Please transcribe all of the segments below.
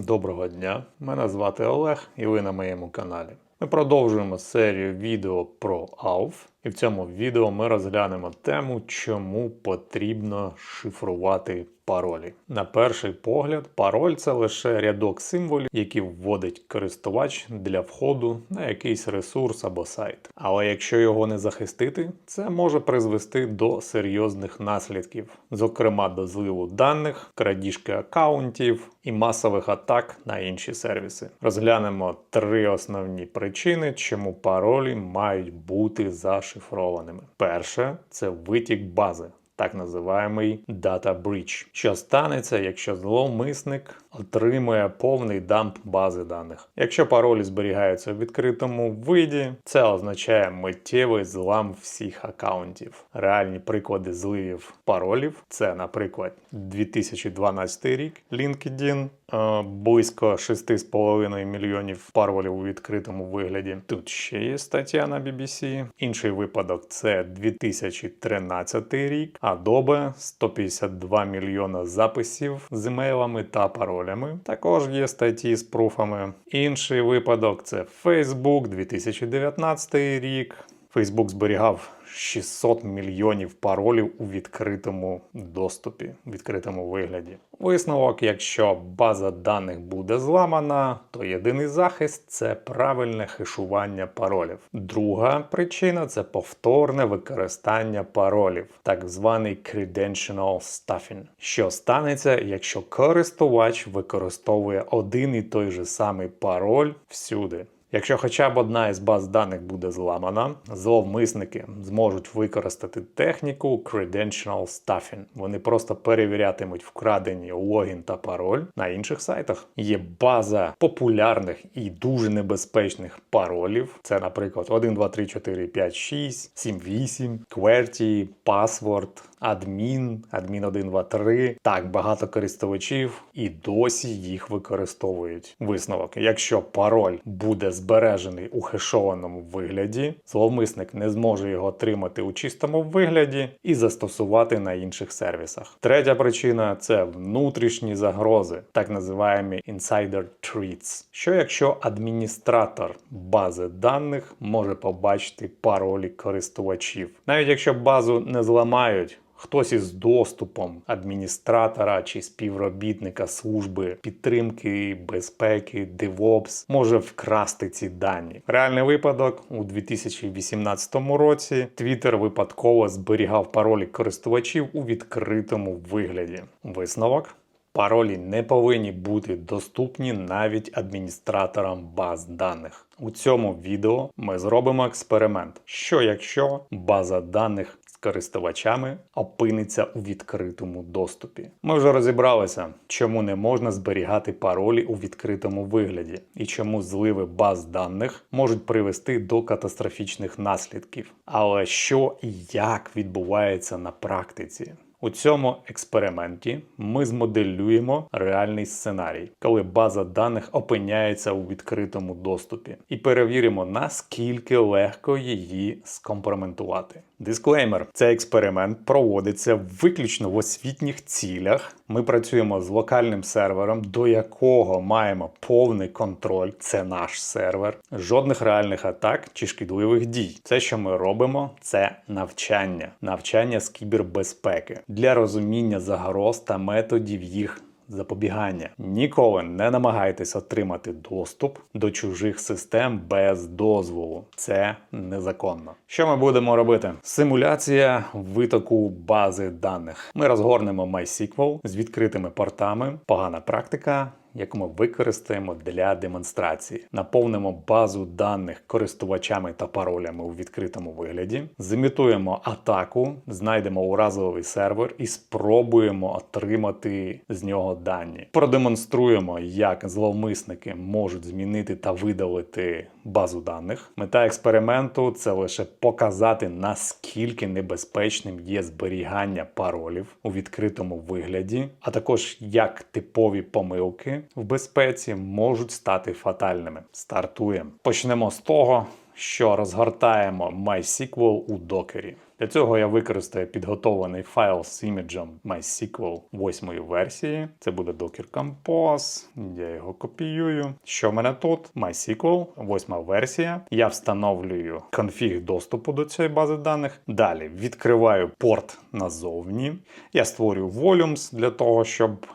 Доброго дня! Мене звати Олег і ви на моєму каналі. Ми продовжуємо серію відео про AUF. І в цьому відео ми розглянемо тему, чому потрібно шифрувати паролі. На перший погляд, пароль це лише рядок символів, які вводить користувач для входу на якийсь ресурс або сайт. Але якщо його не захистити, це може призвести до серйозних наслідків, зокрема до зливу даних, крадіжки акаунтів і масових атак на інші сервіси. Розглянемо три основні причини, чому паролі мають бути зашифрованими. Перше це витік бази так називаємий Data Breach. Що станеться, якщо зловмисник отримує повний дамп бази даних? Якщо паролі зберігаються в відкритому виді, це означає миттєвий злам всіх акаунтів. Реальні приклади зливів паролів це, наприклад, 2012 рік LinkedIn, е, близько 6,5 мільйонів паролів у відкритому вигляді. Тут ще є стаття на BBC. Інший випадок це 2013 рік. Adobe 152 мільйона записів з емейлами та паролями. Також є статті з пруфами. Інший випадок це Facebook 2019 рік. Facebook зберігав 600 мільйонів паролів у відкритому доступі, відкритому вигляді. Висновок, якщо база даних буде зламана, то єдиний захист це правильне хешування паролів. Друга причина це повторне використання паролів, так званий credential stuffing. Що станеться, якщо користувач використовує один і той же самий пароль всюди. Якщо хоча б одна із баз даних буде зламана, зловмисники зможуть використати техніку Credential Stuffing. Вони просто перевірятимуть вкрадені логін та пароль на інших сайтах. Є база популярних і дуже небезпечних паролів. Це, наприклад, 1, 2, 3, 4, 5, 6, 7, 8, QWERTY, Password, адмін, адмін 1, 2, 3. Так, багато користувачів і досі їх використовують. Висновок: якщо пароль буде збережений у хешованому вигляді, зловмисник не зможе його отримати у чистому вигляді і застосувати на інших сервісах. Третя причина це внутрішні загрози, так називаємо insider threats. Що якщо адміністратор бази даних може побачити паролі користувачів, навіть якщо базу не зламають. Хтось із доступом адміністратора чи співробітника служби підтримки, безпеки, DevOps може вкрасти ці дані. Реальний випадок у 2018 році Twitter випадково зберігав паролі користувачів у відкритому вигляді. Висновок. Паролі не повинні бути доступні навіть адміністраторам баз даних. У цьому відео ми зробимо експеримент, що якщо база даних користувачами опиниться у відкритому доступі. Ми вже розібралися, чому не можна зберігати паролі у відкритому вигляді і чому зливи баз даних можуть привести до катастрофічних наслідків. Але що і як відбувається на практиці? У цьому експерименті ми змоделюємо реальний сценарій, коли база даних опиняється у відкритому доступі, і перевіримо, наскільки легко її скомпроментувати. Дисклеймер: цей експеримент проводиться виключно в освітніх цілях. Ми працюємо з локальним сервером, до якого маємо повний контроль. Це наш сервер, жодних реальних атак чи шкідливих дій. Це, що ми робимо, це навчання, навчання з кібербезпеки для розуміння загроз та методів їх запобігання. Ніколи не намагайтесь отримати доступ до чужих систем без дозволу. Це незаконно. Що ми будемо робити? Симуляція витоку бази даних. Ми розгорнемо MySQL з відкритими портами. Погана практика яку ми використаємо для демонстрації. Наповнимо базу даних користувачами та паролями у відкритому вигляді, зімітуємо атаку, знайдемо уразливий сервер і спробуємо отримати з нього дані. Продемонструємо, як зловмисники можуть змінити та видалити базу даних. Мета експерименту це лише показати, наскільки небезпечним є зберігання паролів у відкритому вигляді, а також як типові помилки в безпеці можуть стати фатальними. Стартуємо. Почнемо з того, що розгортаємо MySQL у докері. Для цього я використаю підготовлений файл з іміджем MySQL 8 версії. Це буде Docker Compose. Я його копіюю. Що в мене тут? MySQL, 8 версія. Я встановлюю конфіг доступу до цієї бази даних. Далі відкриваю порт назовні. Я створюю volumes для того, щоб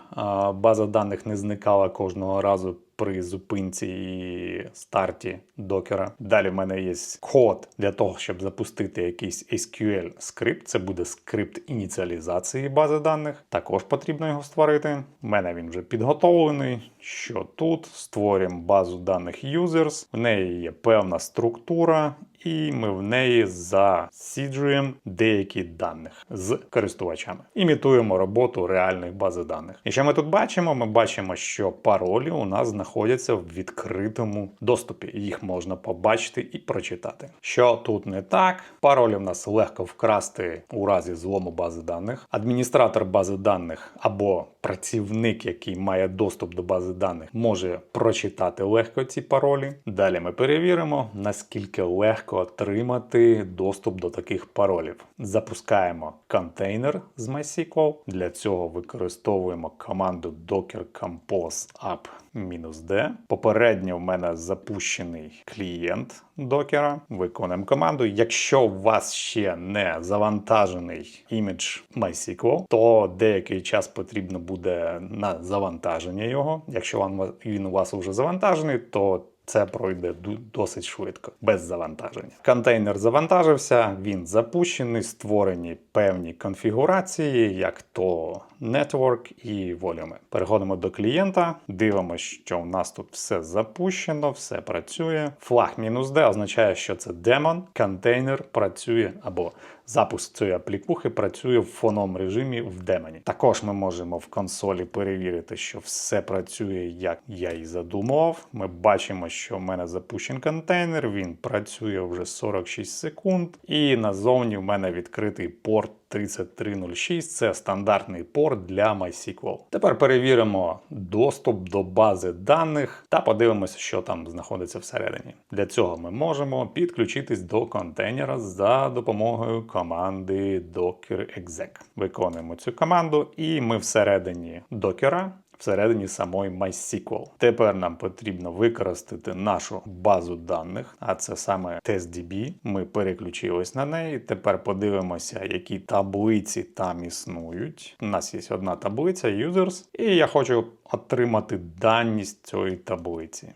база даних не зникала кожного разу при зупинці і старті докера. Далі в мене є код для того, щоб запустити якийсь SQL скрипт. Це буде скрипт ініціалізації бази даних. Також потрібно його створити. У мене він вже підготовлений. Що тут? Створюємо базу даних users. В неї є певна структура. І ми в неї засіджуємо деякі даних з користувачами. Імітуємо роботу реальних бази даних. І що ми тут бачимо? Ми бачимо, що паролі у нас знаходяться в відкритому доступі. Їх можна побачити і прочитати. Що тут не так? Паролі в нас легко вкрасти у разі злому бази даних. Адміністратор бази даних або працівник, який має доступ до бази даних, може прочитати легко ці паролі. Далі ми перевіримо, наскільки легко отримати доступ до таких паролів. Запускаємо контейнер з MySQL. Для цього використовуємо команду docker compose app-d. Попередньо в мене запущений клієнт докера. Виконуємо команду. Якщо у вас ще не завантажений імідж MySQL, то деякий час потрібно буде на завантаження його. Якщо він у вас вже завантажений, то це пройде досить швидко, без завантаження. Контейнер завантажився, він запущений, створені певні конфігурації, як то Network і волюми. Переходимо до клієнта, дивимося, що у нас тут все запущено, все працює. Флаг мінус "-d означає, що це демон, контейнер працює або запуск цієї аплікухи працює в фоном режимі в демоні. Також ми можемо в консолі перевірити, що все працює, як я і задумував. Ми бачимо, що в мене запущений контейнер, він працює вже 46 секунд, і назовні в мене відкритий порт 3306 це стандартний порт для MySQL. Тепер перевіримо доступ до бази даних та подивимося, що там знаходиться всередині. Для цього ми можемо підключитись до контейнера за допомогою команди docker exec. Виконуємо цю команду, і ми всередині докера всередині самої MySQL. Тепер нам потрібно використати нашу базу даних, а це саме TestDB. Ми переключились на неї. Тепер подивимося, які таблиці там існують. У нас є одна таблиця users, і я хочу отримати дані з цієї таблиці.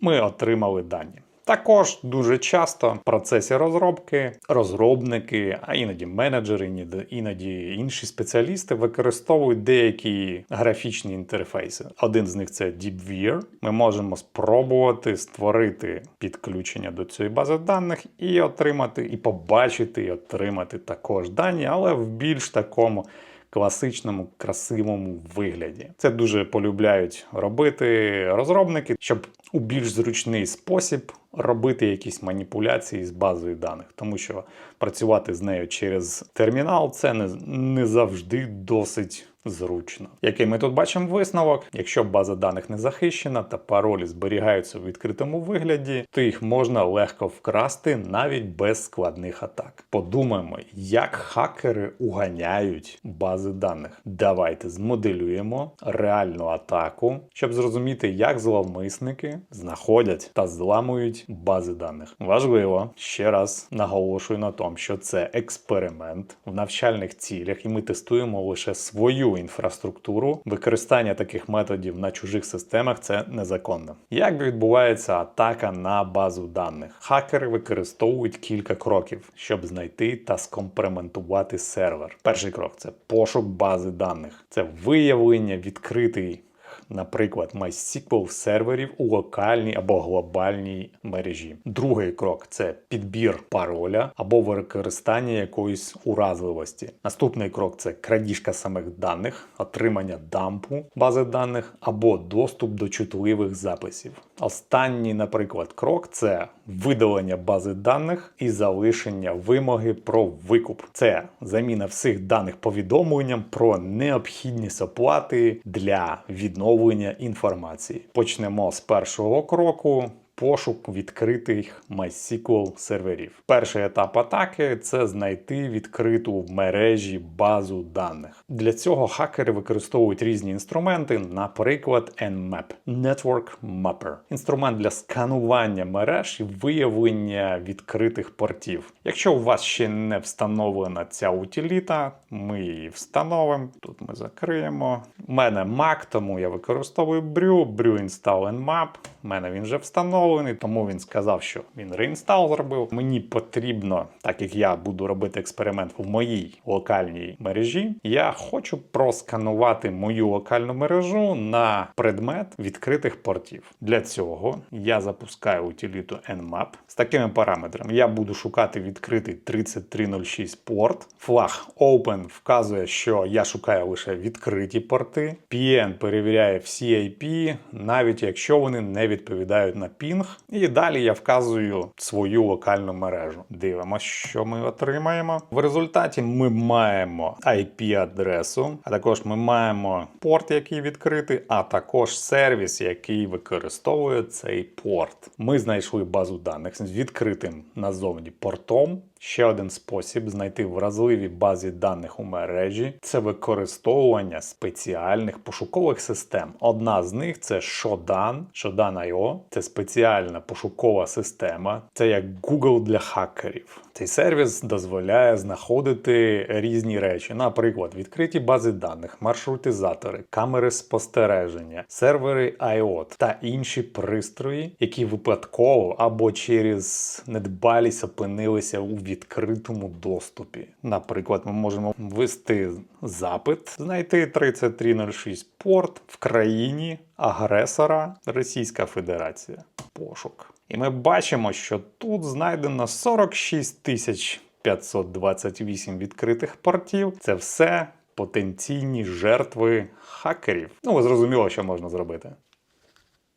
Ми отримали дані. Також дуже часто в процесі розробки розробники, а іноді менеджери, іноді- інші спеціалісти використовують деякі графічні інтерфейси. Один з них це DeepViewer. Ми можемо спробувати створити підключення до цієї бази даних і отримати, і побачити, і отримати також дані, але в більш такому класичному красивому вигляді. Це дуже полюбляють робити розробники, щоб у більш зручний спосіб робити якісь маніпуляції з базою даних, тому що працювати з нею через термінал це не, не завжди досить. Зручно. Який ми тут бачимо висновок? Якщо база даних не захищена та паролі зберігаються у відкритому вигляді, то їх можна легко вкрасти навіть без складних атак. Подумаємо, як хакери уганяють бази даних. Давайте змоделюємо реальну атаку, щоб зрозуміти, як зловмисники знаходять та зламують бази даних. Важливо ще раз наголошую на тому, що це експеримент в навчальних цілях, і ми тестуємо лише свою інфраструктуру. Використання таких методів на чужих системах це незаконно. Як відбувається атака на базу даних? Хакери використовують кілька кроків, щоб знайти та скомпрементувати сервер. Перший крок це пошук бази даних, це виявлення відкритий наприклад, MySQL серверів у локальній або глобальній мережі. Другий крок це підбір пароля або використання якоїсь уразливості. Наступний крок це крадіжка самих даних, отримання дампу бази даних або доступ до чутливих записів. Останній, наприклад, крок це видалення бази даних і залишення вимоги про викуп. Це заміна всіх даних повідомленням про необхідність оплати для відновлення інформації. Почнемо з першого кроку. Пошук відкритих MySQL серверів. Перший етап атаки це знайти відкриту в мережі базу даних. Для цього хакери використовують різні інструменти, наприклад, Nmap – Network Mapper – інструмент для сканування мереж і виявлення відкритих портів. Якщо у вас ще не встановлена ця утиліта, ми її встановимо. Тут ми закриємо. У мене Mac, тому я використовую Brew, Brew Install Nmap. У мене він вже встановлений, тому він сказав, що він реінстал зробив. Мені потрібно, так як я буду робити експеримент в моїй локальній мережі, я хочу просканувати мою локальну мережу на предмет відкритих портів. Для цього я запускаю утиліту Nmap з такими параметрами. Я буду шукати відкритий 3306 порт. Флаг Open вказує, що я шукаю лише відкриті порти. PN перевіряє всі IP, навіть якщо вони не відповідають на пінг. І далі я вказую свою локальну мережу. Дивимося, що ми отримаємо. В результаті ми маємо IP-адресу, а також ми маємо порт, який відкритий, а також сервіс, який використовує цей порт. Ми знайшли базу даних з відкритим назовні портом. Ще один спосіб знайти вразливі бази даних у мережі це використовування спеціальних пошукових систем. Одна з них це Shodan, Shodan.io. Це спеціальна пошукова система. Це як Google для хакерів. Цей сервіс дозволяє знаходити різні речі, наприклад, відкриті бази даних, маршрутизатори, камери спостереження, сервери IOT та інші пристрої, які випадково або через недбалість опинилися у відкритому доступі. Наприклад, ми можемо ввести запит, знайти 3306 порт в країні агресора Російська Федерація. Пошук. І ми бачимо, що тут знайдено 46 тисяч 528 відкритих портів. Це все потенційні жертви хакерів. Ну, зрозуміло, що можна зробити.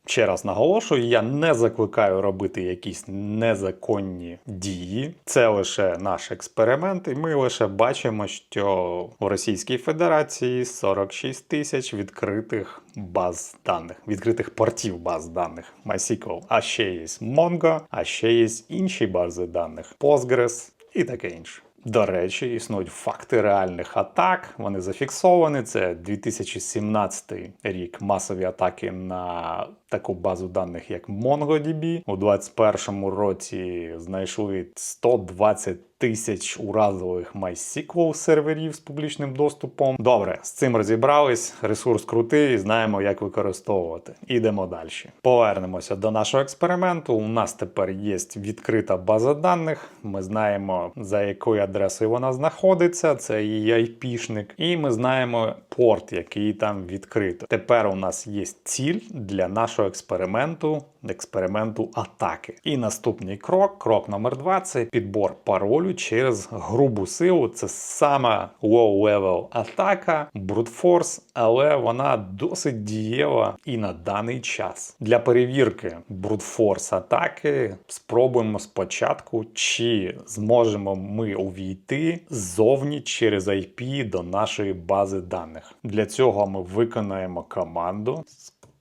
Ще раз наголошую, я не закликаю робити якісь незаконні дії. Це лише наш експеримент, і ми лише бачимо, що у Російській Федерації 46 тисяч відкритих баз даних, відкритих портів баз даних MySQL. А ще є Mongo, а ще є інші бази даних Postgres і таке інше. До речі, існують факти реальних атак. Вони зафіксовані. Це 2017 рік масові атаки на таку базу даних, як MongoDB. У 2021 році знайшли 120 тисяч уразових MySQL серверів з публічним доступом. Добре, з цим розібрались. Ресурс крутий, знаємо, як використовувати. Ідемо далі. Повернемося до нашого експерименту. У нас тепер є відкрита база даних. Ми знаємо, за якою адресою вона знаходиться. Це її IP-шник. І ми знаємо порт, який там відкрито. Тепер у нас є ціль для нашого експерименту. Експерименту атаки. І наступний крок, крок номер 2 це підбор паролю через грубу силу. Це сама low-level атака, brute force, але вона досить дієва і на даний час. Для перевірки brute force атаки спробуємо спочатку, чи зможемо ми увійти ззовні через IP до нашої бази даних. Для цього ми виконаємо команду.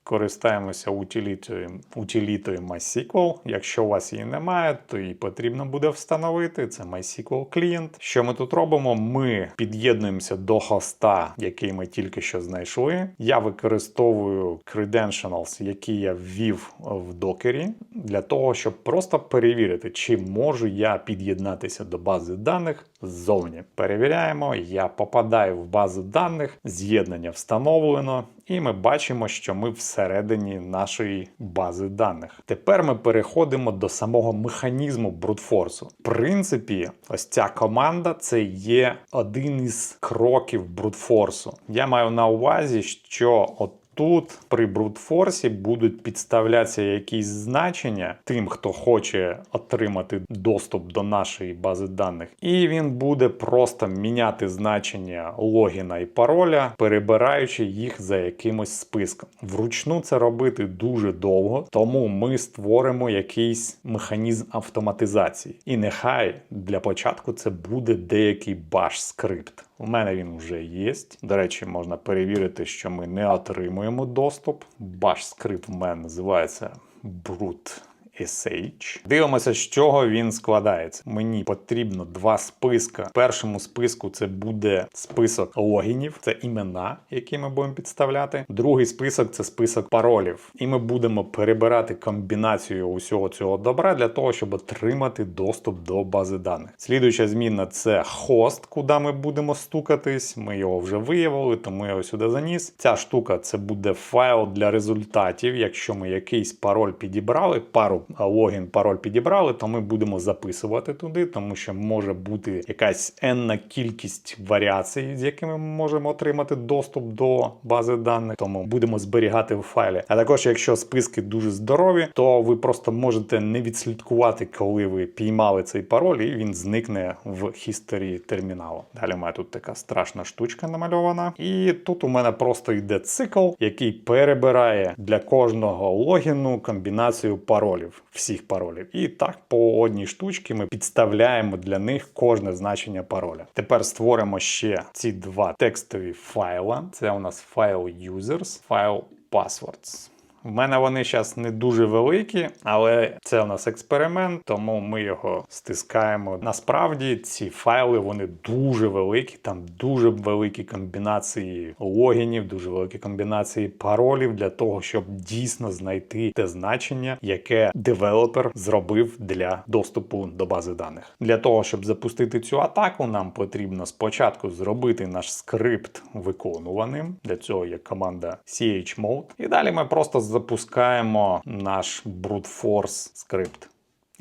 Користаємося утилітою, утилітою MySQL. Якщо у вас її немає, то її потрібно буде встановити. Це MySQL клієнт. Що ми тут робимо? Ми під'єднуємося до хоста, який ми тільки що знайшли. Я використовую credentials, які я ввів в докері, для того, щоб просто перевірити, чи можу я під'єднатися до бази даних ззовні. Перевіряємо, я попадаю в базу даних, з'єднання встановлено. І ми бачимо, що ми всередині нашої бази даних. Тепер ми переходимо до самого механізму брутфорсу. В принципі, ось ця команда це є один із кроків брутфорсу. Я маю на увазі, що от Тут при брутфорсі будуть підставлятися якісь значення тим, хто хоче отримати доступ до нашої бази даних, і він буде просто міняти значення логіна і пароля, перебираючи їх за якимось списком. Вручну це робити дуже довго, тому ми створимо якийсь механізм автоматизації. І нехай для початку це буде деякий баш скрипт. У мене він вже є. До речі, можна перевірити, що ми не отримуємо доступ. Баш скрипт в мене називається Brute SH. Дивимося, з чого він складається. Мені потрібно два списка. В першому списку це буде список логінів, це імена, які ми будемо підставляти. Другий список це список паролів. І ми будемо перебирати комбінацію усього цього добра для того, щоб отримати доступ до бази даних. Слідуюча зміна це хост, куди ми будемо стукатись. Ми його вже виявили, тому я його сюди заніс. Ця штука це буде файл для результатів. Якщо ми якийсь пароль підібрали, пару логін, пароль підібрали, то ми будемо записувати туди, тому що може бути якась енна кількість варіацій, з якими ми можемо отримати доступ до бази даних. Тому будемо зберігати в файлі. А також, якщо списки дуже здорові, то ви просто можете не відслідкувати, коли ви піймали цей пароль, і він зникне в хісторії терміналу. Далі мене тут така страшна штучка намальована. І тут у мене просто йде цикл, який перебирає для кожного логіну комбінацію паролів, всіх паролів. І так по одній штучці ми підставляємо для них кожне значення пароля. Тепер створимо ще ці два текстові файла. Це у нас файл users, файл passwords. В мене вони зараз не дуже великі, але це у нас експеримент, тому ми його стискаємо. Насправді ці файли вони дуже великі, там дуже великі комбінації логінів, дуже великі комбінації паролів для того, щоб дійсно знайти те значення, яке девелопер зробив для доступу до бази даних. Для того, щоб запустити цю атаку, нам потрібно спочатку зробити наш скрипт виконуваним. Для цього є команда chmode. І далі ми просто запускаємо наш brute force скрипт.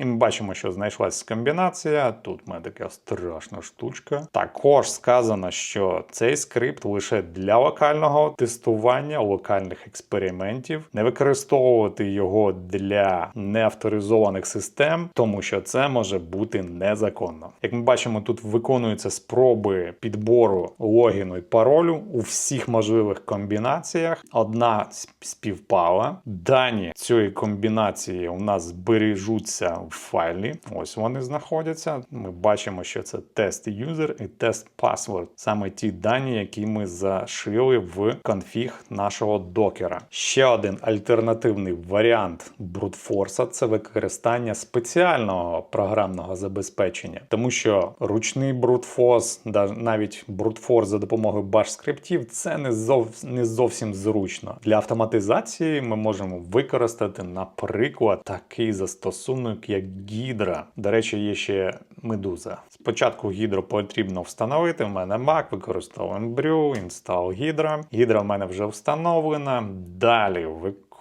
І ми бачимо, що знайшлася комбінація. Тут в така страшна штучка. Також сказано, що цей скрипт лише для локального тестування, локальних експериментів, не використовувати його для неавторизованих систем, тому що це може бути незаконно. Як ми бачимо, тут виконуються спроби підбору логіну і паролю у всіх можливих комбінаціях. Одна співпала. Дані цієї комбінації у нас збережуться в файлі. Ось вони знаходяться. Ми бачимо, що це тест user і тест password. Саме ті дані, які ми зашили в конфіг нашого докера. Ще один альтернативний варіант брутфорса це використання спеціального програмного забезпечення, тому що ручний брутфорс, навіть брутфорс за допомогою bash скриптів, це не зов... не зовсім зручно. Для автоматизації ми можемо використати, наприклад, такий застосунок, як Гідра. До речі, є ще медуза. Спочатку гідру потрібно встановити. В мене Mac, використовуємо Brew, install Hydra. Гідра в мене вже встановлена. Далі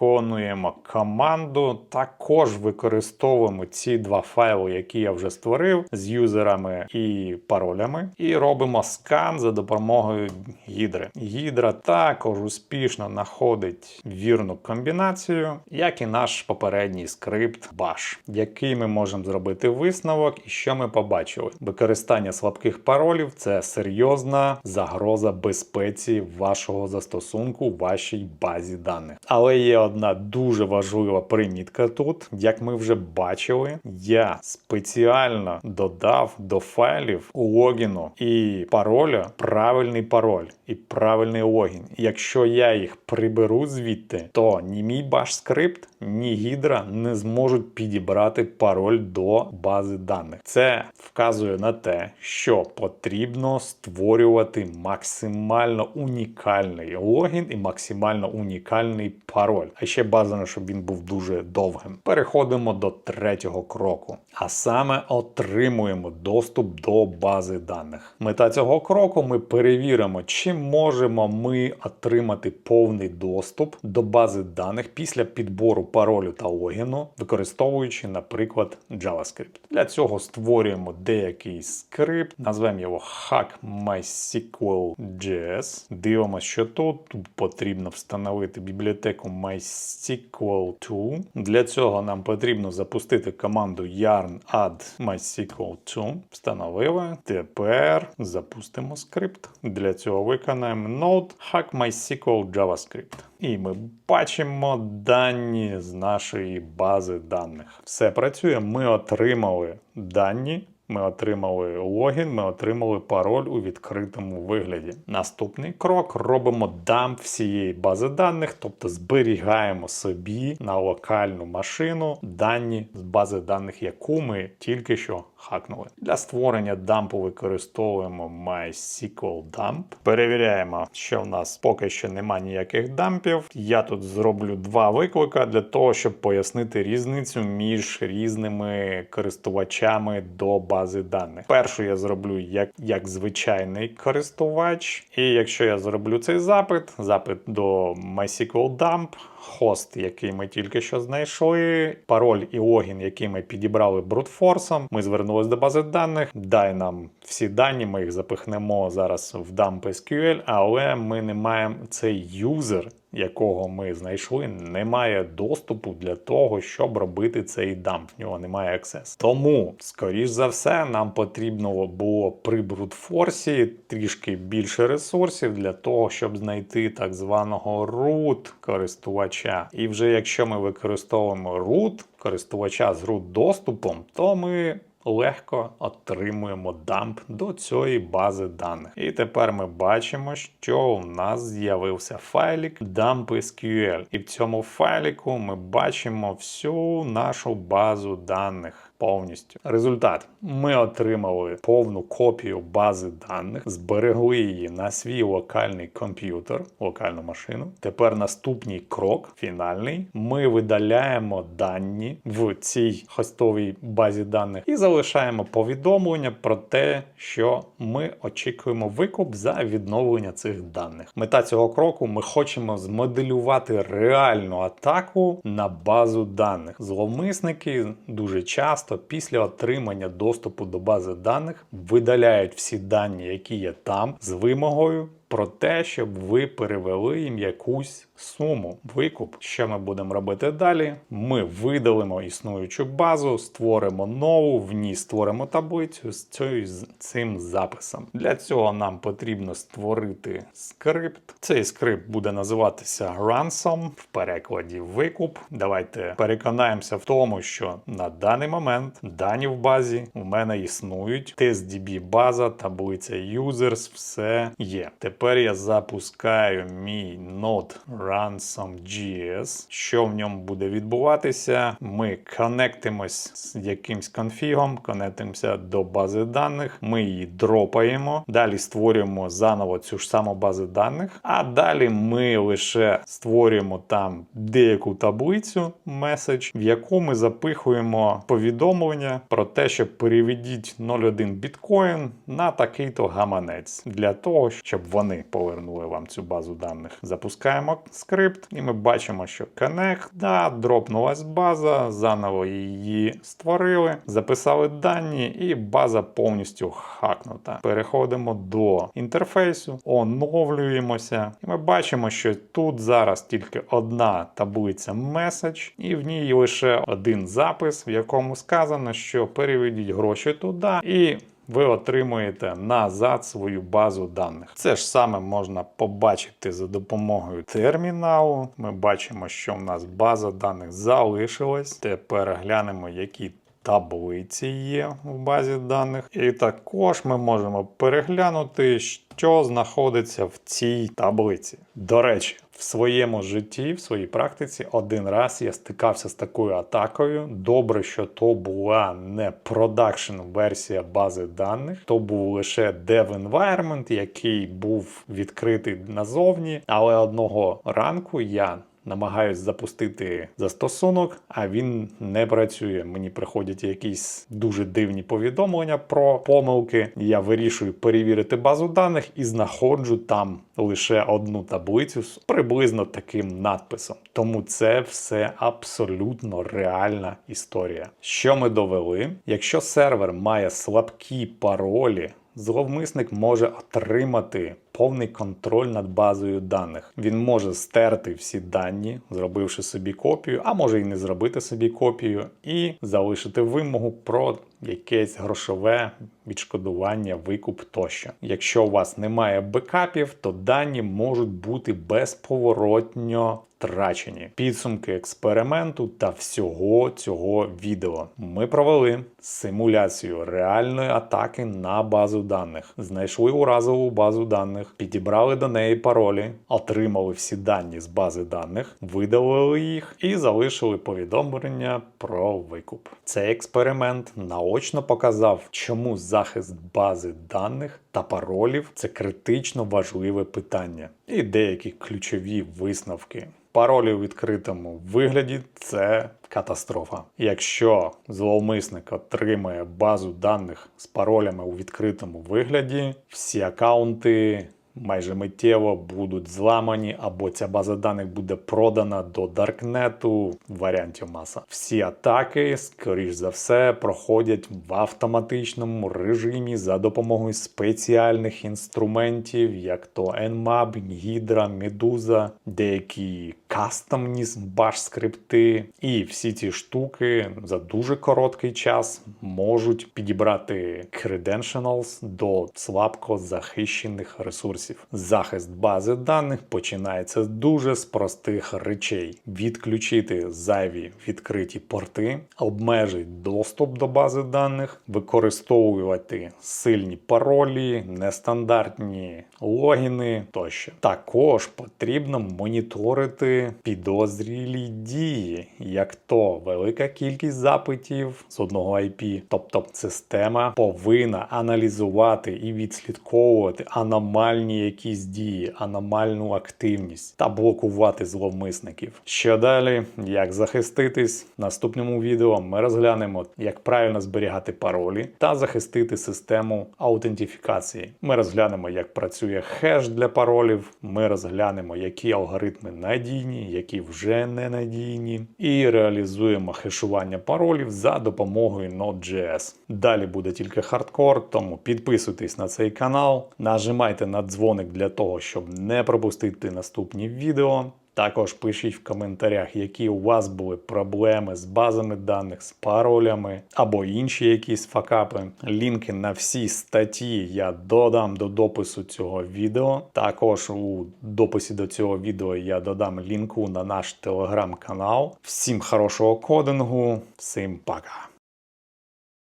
виконуємо команду. Також використовуємо ці два файли, які я вже створив з юзерами і паролями. І робимо скан за допомогою гідри. Гідра також успішно знаходить вірну комбінацію, як і наш попередній скрипт Bash, який ми можемо зробити висновок, і що ми побачили. Використання слабких паролів це серйозна загроза безпеці вашого застосунку, вашій базі даних. Але є одна дуже важлива примітка тут. Як ми вже бачили, я спеціально додав до файлів логіну і пароля правильний пароль і правильний логін. Якщо я їх приберу звідти, то ні мій баш скрипт, ні гідра не зможуть підібрати пароль до бази даних. Це вказує на те, що потрібно створювати максимально унікальний логін і максимально унікальний пароль. А ще бажано, щоб він був дуже довгим. Переходимо до третього кроку, а саме отримуємо доступ до бази даних. Мета цього кроку ми перевіримо, чи можемо ми отримати повний доступ до бази даних після підбору паролю та логіну, використовуючи, наприклад, JavaScript. Для цього створюємо деякий скрипт, назвемо його hackMySQL.js. Дивимося, що тут. Тут потрібно встановити бібліотеку MySQL2. Для цього нам потрібно запустити команду yarn add MySQL2. Встановили. Тепер запустимо скрипт. Для цього виконаємо node hackMySQL JavaScript. І ми бачимо дані з нашої бази даних. Все працює. Ми отримали дані Ми отримали логін, ми отримали пароль у відкритому вигляді. Наступний крок робимо дамп всієї бази даних, тобто зберігаємо собі на локальну машину дані з бази даних, яку ми тільки що хакнули. Для створення дампу використовуємо MySQL Dump. Перевіряємо, що в нас поки що немає ніяких дампів. Я тут зроблю два виклика для того, щоб пояснити різницю між різними користувачами до бази даних. Першу я зроблю як, як звичайний користувач, і якщо я зроблю цей запит, запит до MySQL Dump, хост, який ми тільки що знайшли, пароль і логін, який ми підібрали брутфорсом. Ми звернулись до бази даних. Дай нам всі дані, ми їх запихнемо зараз в dump SQL, але ми не маємо цей юзер. Якого ми знайшли, не має доступу для того, щоб робити цей дамп. В нього немає аксес. Тому, скоріш за все, нам потрібно було при брутфорсі трішки більше ресурсів для того, щоб знайти так званого root користувача. І вже якщо ми використовуємо root користувача з root доступом, то ми легко отримуємо дамп до цієї бази даних. І тепер ми бачимо, що у нас з'явився файлік dump.sql. І в цьому файліку ми бачимо всю нашу базу даних. Повністю результат. Ми отримали повну копію бази даних, зберегли її на свій локальний комп'ютер, локальну машину. Тепер наступний крок, фінальний. Ми видаляємо дані в цій хостовій базі даних і залишаємо повідомлення про те, що ми очікуємо викуп за відновлення цих даних. Мета цього кроку ми хочемо змоделювати реальну атаку на базу даних. Зловмисники дуже часто після отримання доступу до бази даних видаляють всі дані, які є там, з вимогою про те, щоб ви перевели їм якусь суму, викуп. Що ми будемо робити далі? Ми видалимо існуючу базу, створимо нову, в ній створимо таблицю з цією з цим записом. Для цього нам потрібно створити скрипт. Цей скрипт буде називатися ransom, в перекладі викуп. Давайте переконаємося в тому, що на даний момент дані в базі у мене існують. TestDB база, таблиця users, все є. Тепер я запускаю мій нод ransom.js. Що в ньому буде відбуватися? Ми коннектимось з якимсь конфігом, коннектимося до бази даних, ми її дропаємо. Далі створюємо заново цю ж саму базу даних, а далі ми лише створюємо там деяку таблицю меседж, в яку ми запихуємо повідомлення про те, що переведіть 0,1 біткоін на такий-то гаманець для того, щоб вони повернули вам цю базу даних. Запускаємо скрипт, і ми бачимо, що connect, да, дропнулась база, заново її створили, записали дані, і база повністю хакнута. Переходимо до інтерфейсу, оновлюємося, і ми бачимо, що тут зараз тільки одна таблиця меседж, і в ній лише один запис, в якому сказано, що переведіть гроші туди і. Ви отримуєте назад свою базу даних. Це ж саме можна побачити за допомогою терміналу. Ми бачимо, що в нас база даних залишилась. Тепер глянемо, які таблиці є в базі даних. І також ми можемо переглянути, що знаходиться в цій таблиці. До речі, в своєму житті, в своїй практиці, один раз я стикався з такою атакою. Добре, що то була не продакшн версія бази даних, то був лише dev environment, який був відкритий назовні. Але одного ранку я намагаюсь запустити застосунок, а він не працює. Мені приходять якісь дуже дивні повідомлення про помилки. Я вирішую перевірити базу даних і знаходжу там лише одну таблицю з приблизно таким надписом. Тому це все абсолютно реальна історія. Що ми довели? Якщо сервер має слабкі паролі. Зловмисник може отримати повний контроль над базою даних. Він може стерти всі дані, зробивши собі копію, а може і не зробити собі копію, і залишити вимогу про якесь грошове відшкодування, викуп тощо. Якщо у вас немає бекапів, то дані можуть бути безповоротньо втрачені. Підсумки експерименту та всього цього відео. Ми провели симуляцію реальної атаки на базу даних, знайшли уразову базу даних, підібрали до неї паролі, отримали всі дані з бази даних, видалили їх і залишили повідомлення про викуп. Цей експеримент наочно показав, чому захист бази даних та паролів це критично важливе питання, і деякі ключові висновки. Паролі у відкритому вигляді це катастрофа. Якщо зловмисник отримає базу даних з паролями у відкритому вигляді, всі акаунти майже миттєво будуть зламані, або ця база даних буде продана до Даркнету. Варіантів маса. Всі атаки, скоріш за все, проходять в автоматичному режимі за допомогою спеціальних інструментів, як то Nmap, Hydra, Medusa, деякі кастомні баш скрипти. І всі ці штуки за дуже короткий час можуть підібрати credentials до слабко захищених ресурсів. Захист бази даних починається дуже з простих речей: відключити зайві відкриті порти, обмежити доступ до бази даних, використовувати сильні паролі, нестандартні логіни тощо. Також потрібно моніторити підозрілі дії, як то велика кількість запитів з одного IP. Тобто система повинна аналізувати і відслідковувати аномальні якісь дії, аномальну активність та блокувати зловмисників. Що далі? Як захиститись? В наступному відео ми розглянемо, як правильно зберігати паролі та захистити систему аутентифікації. Ми розглянемо, як працює хеш для паролів. Ми розглянемо, які алгоритми надійні, які вже не надійні, і реалізуємо хешування паролів за допомогою Node.js. Далі буде тільки хардкор, тому підписуйтесь на цей канал, нажимайте на дзвоник для того, щоб не пропустити наступні відео. Також пишіть в коментарях, які у вас були проблеми з базами даних, з паролями або інші якісь факапи. Лінки на всі статті я додам до допису цього відео. Також у дописі до цього відео я додам лінку на наш телеграм-канал. Всім хорошого кодингу, всім пока!